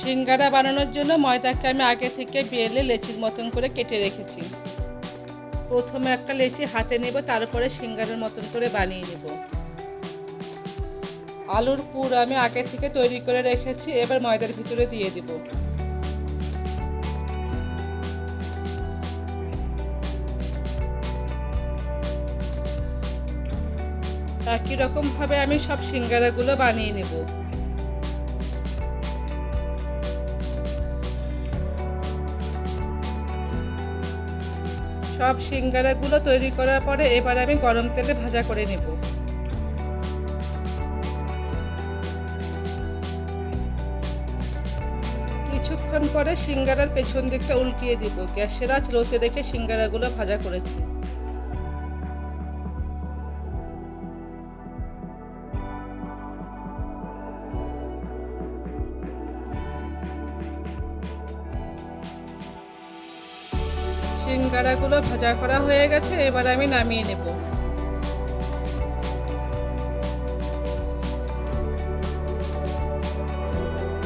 সিঙ্গারা বানানোর জন্য ময়দাকে আমি আগে থেকে বেলে লেচির মতন করে কেটে রেখেছি। প্রথমে একটা লেচি হাতে নেব, তারপরে সিঙ্গারের মতন করে বানিয়ে নেব। আলুর পুর আমি আগে থেকে তৈরি করে রেখেছি, এবার ময়দার ভিতরে দিয়ে দিব। একই রকমভাবে আমি সব সিঙ্গারাগুলো বানিয়ে নেব। সব সিঙ্গারাগুলো তৈরি করার পরে এবার আমি গরম তেলে ভাজা করে নেব। কিছুক্ষণ পরে সিঙ্গারার পেছন দিকটা উল্টিয়ে দিব। গ্যাসের আঁচ লোতে রেখে সিঙ্গারাগুলো ভাজা করেছি। সিঙ্গারাগুলো ভাজা করা হয়ে গেছে এবার আমি নামিয়ে নেব।